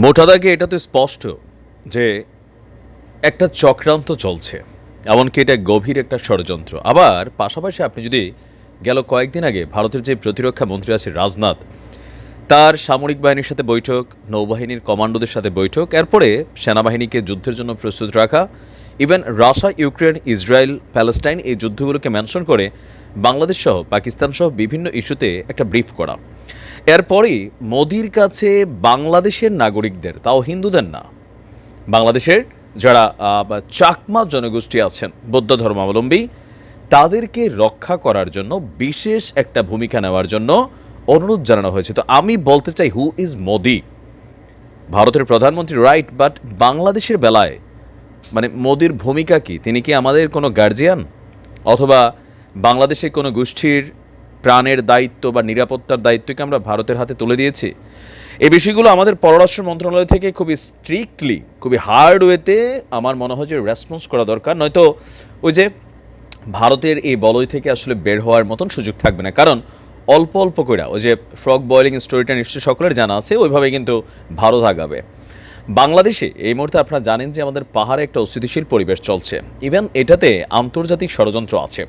মোটা দাগে এটা তো স্পষ্ট যে একটা চক্রান্ত চলছে, এমনকি এটা গভীর একটা ষড়যন্ত্র। আবার পাশাপাশি আপনি যদি গেল কয়েকদিন আগে ভারতের যে প্রতিরক্ষা মন্ত্রী আছে রাজনাথ, তার সামরিক বাহিনীর সাথে বৈঠক, নৌবাহিনীর কমান্ডোদের সাথে বৈঠক, এরপরে সেনাবাহিনীকে যুদ্ধের জন্য প্রস্তুত রাখা, even Russia, Ukraine, Israel, Palestine এই যুদ্ধগুলোকে মেনশন করে বাংলাদেশ সহ পাকিস্তান সহ বিভিন্ন ইস্যুতে একটা ব্রিফ করা। এরপরই মোদির কাছে বাংলাদেশের নাগরিকদের, তাও হিন্দুদের না, বাংলাদেশের যারা চাকমা জনগোষ্ঠী আছেন, বৌদ্ধ ধর্মাবলম্বী, তাদেরকে রক্ষা করার জন্য বিশেষ একটা ভূমিকা নেওয়ার জন্য অনুরোধ জানানো হয়েছে। তো আমি বলতে চাই হু ইজ মোদি? ভারতের প্রধানমন্ত্রী রাইট বাট বাংলাদেশের বেলায় মানে মোদির ভূমিকা কি? তিনি কি আমাদের কোনো গার্জিয়ান অথবা বাংলাদেশের কোনো গোষ্ঠীর প্রাণের দায়িত্ব বা নিরাপত্তার দায়িত্বকে আমরা ভারতের হাতে তুলে দিয়েছি। এই বিষয়গুলো আমাদের পররাষ্ট্র মন্ত্রণালয় থেকে খুবই স্ট্রিক্টলি খুবই হার্ড ওয়েতে আমার মনে হয় যে রেসপন্স করা দরকার। নয়তো ওই যে ভারতের এই বলয় থেকে আসলে বের হওয়ার মতন সুযোগ থাকবে না। কারণ অল্প অল্প করে ওই যে ফ্রক বয়েলিং স্টোরিটা নিশ্চয়ই সকলের জানা আছে, ওইভাবে কিন্তু ভারত আগাবে। বাংলাদেশে এই মুহূর্তে আপনারা জানেন যে আমাদের পাহাড়ে একটা অস্থিতিশীল পরিবেশ চলছে। ইভেন এটাতে আন্তর্জাতিক ষড়যন্ত্র আছে।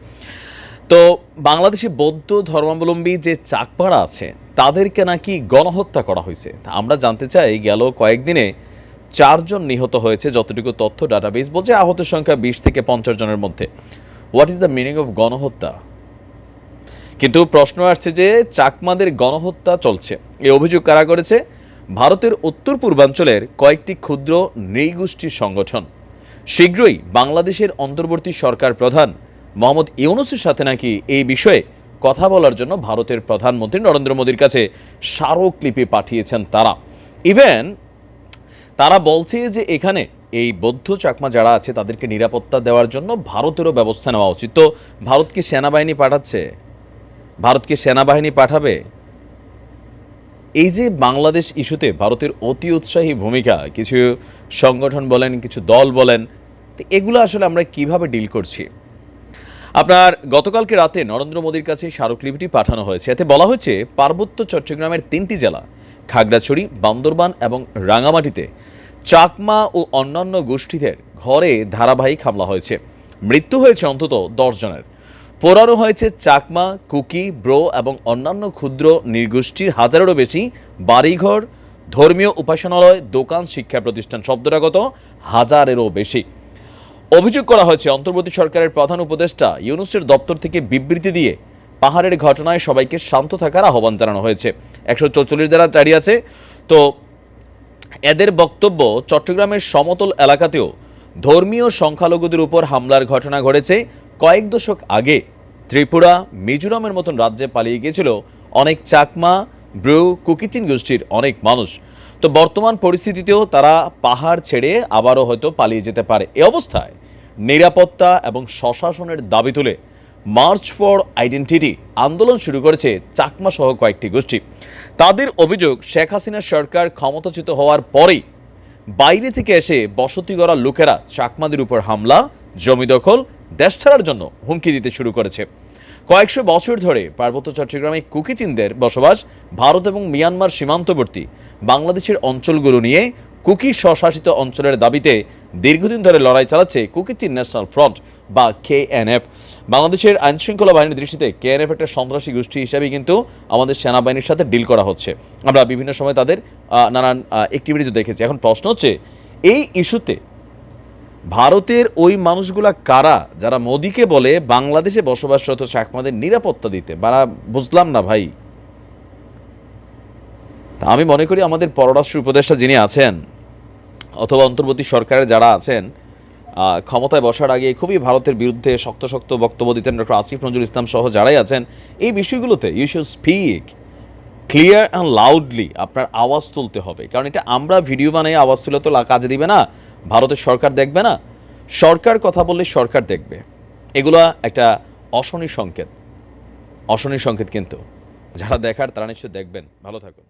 তো বাংলাদেশে বৌদ্ধ ধর্মাবলম্বী যে চাকপাড়া আছে, তাদেরকে নাকি গণহত্যা করা হয়েছে? আমরা জানতে চাই, গেল কয়েকদিনে চারজন নিহত হয়েছে, যতটুকু তথ্য ডাটাবেস বলছে, আহতের সংখ্যা বিশ থেকে পঞ্চাশ জনের মধ্যে। What is the meaning of গণহত্যা? কিন্তু প্রশ্ন আসছে যে, চাকমাদের গণহত্যা চলছে। এ অভিযোগ কারা করেছে? ভারতের উত্তর পূর্বাঞ্চলের কয়েকটি ক্ষুদ্র নৃগোষ্ঠীর সংগঠন। শীঘ্রই বাংলাদেশের অন্তর্বর্তী সরকার প্রধান মোহাম্মদ ইউনুসের সাথে নাকি এই বিষয়ে কথা বলার জন্য ভারতের প্রধানমন্ত্রী নরেন্দ্র মোদীর কাছে স্মারকলিপি পাঠিয়েছেন তারা। ইভেন তারা বলছে যে এখানে এই বৌদ্ধ চাকমা যারা আছে, তাদেরকে নিরাপত্তা দেওয়ার জন্য ভারতেরও ব্যবস্থা নেওয়া উচিত। তো ভারত কি সেনাবাহিনী পাঠাচ্ছে? ভারত কি সেনাবাহিনী পাঠাবে? এই যে বাংলাদেশ ইস্যুতে ভারতের অতি উৎসাহী ভূমিকা, কিছু সংগঠন বলেন, কিছু দল বলেন এগুলো আসলে আমরা কীভাবে ডিল করছি? আপনার গতকালকে রাতে নরেন্দ্র মোদীর কাছে স্মারকলিপিটি পাঠানো হয়েছে। এতে বলা হয়েছে, পার্বত্য চট্টগ্রামের তিনটি জেলা, খাগড়াছড়ি, বান্দরবান এবং রাঙামাটিতে চাকমা ও অন্যান্য গোষ্ঠীদের ঘরে ধারাবাহিক হামলা হয়েছে। মৃত্যু হয়েছে অন্তত দশ জনের। পোড়ানো হয়েছে চাকমা, কুকি, ব্রো এবং অন্যান্য ক্ষুদ্র নির্গোষ্ঠীর হাজারেরও বেশি বাড়িঘর, ধর্মীয় উপাসনালয়, দোকান, শিক্ষা প্রতিষ্ঠান শব্দটাগত হাজারেরও বেশি। অভিযোগ করা হয়েছে, অন্তর্বর্তী সরকারের প্রধান উপদেষ্টা ইউনুসের দপ্তর থেকে বিবৃতি দিয়ে পাহাড়ের ঘটনায় সবাইকে শান্ত থাকার আহ্বান জানানো হয়েছে। একশো চৌচল্লিশ দ্বারা জারি আছে। তো এদের বক্তব্য, চট্টগ্রামের সমতল এলাকাতেও ধর্মীয় সংখ্যালঘুদের উপর হামলার ঘটনা ঘটেছে। কয়েক দশক আগে ত্রিপুরা, মিজোরামের মতন রাজ্যে পালিয়ে গিয়েছিল অনেক চাকমা, ব্রু, কুকিচিন গোষ্ঠীর অনেক মানুষ। তো বর্তমান পরিস্থিতিতেও তারা পাহাড় ছেড়ে আবারও হয়তো পালিয়ে যেতে পারে। এ অবস্থায় নিরাপত্তা এবং স্বশাসনের দাবি তুলে মার্চ ফর আইডেন্টিটি আন্দোলন শুরু করেছে চাকমা সহ কয়েকটি গোষ্ঠী। তাদের অভিযোগ, শেখ হাসিনার সরকার ক্ষমতাচ্যুত হওয়ার পরেই বাইরে থেকে এসে বসতি গড়া লোকেরা চাকমাদের উপর হামলা, জমি দখল, দেশ ছাড়ার জন্য হুমকি দিতে শুরু করেছে। কয়েকশো বছর ধরে পার্বত্য চট্টগ্রামে কুকিচিনদের বসবাস, ভারত এবং মিয়ানমার সীমান্তবর্তী বাংলাদেশের অঞ্চলগুলো নিয়ে কুকি স্বশাসিত অঞ্চলের দাবিতে দীর্ঘদিন ধরে লড়াই চালাচ্ছে কুকিচিন ন্যাশনাল ফ্রন্ট বা কেএনএফ বাংলাদেশের আইন শৃঙ্খলা বাহিনীর দৃষ্টিতে কেএনএফ একটা সন্ত্রাসী গোষ্ঠী হিসাবে কিন্তু আমাদের সেনাবাহিনীর সাথে ডিল করা হচ্ছে। আমরা বিভিন্ন সময় তাদের নানান অ্যাক্টিভিটিস দেখেছি। এখন প্রশ্ন হচ্ছে, এই ইস্যুতে ভারতের ওই মানুষগুলা কারা যারা মোদিকে বলে বাংলাদেশে বসবাসরত চাকমাদের নিরাপত্তা দিতে? বারা, বুঝলাম না ভাই। আমি মনে করি আমাদের পররাষ্ট্র উপদেষ্টা যিনি আছেন অথবা অন্তর্বর্তী সরকারের যারা আছেন ক্ষমতায় বসার আগে খুবই ভারতের বিরুদ্ধে শক্ত শক্ত বক্তব্য দিতেন ডক্টর আসিফ নজরুল ইসলাম সহ যারাই আছেন, এই বিষয়গুলোতে you should speak clear and loudly আপনার আওয়াজ তুলতে হবে। কারণ এটা আমরা ভিডিও বানিয়ে আওয়াজ তুলে তো কাজে দিবে না, ভারতের সরকার দেখবে না। সরকার কথা বললে সরকার দেখবে। এগুলা একটা অশনি সংকেত। অশনি সংকেত কিন্তু। যারা দেখার তারা নিশ্চয় দেখবেন। ভালো থাকুন।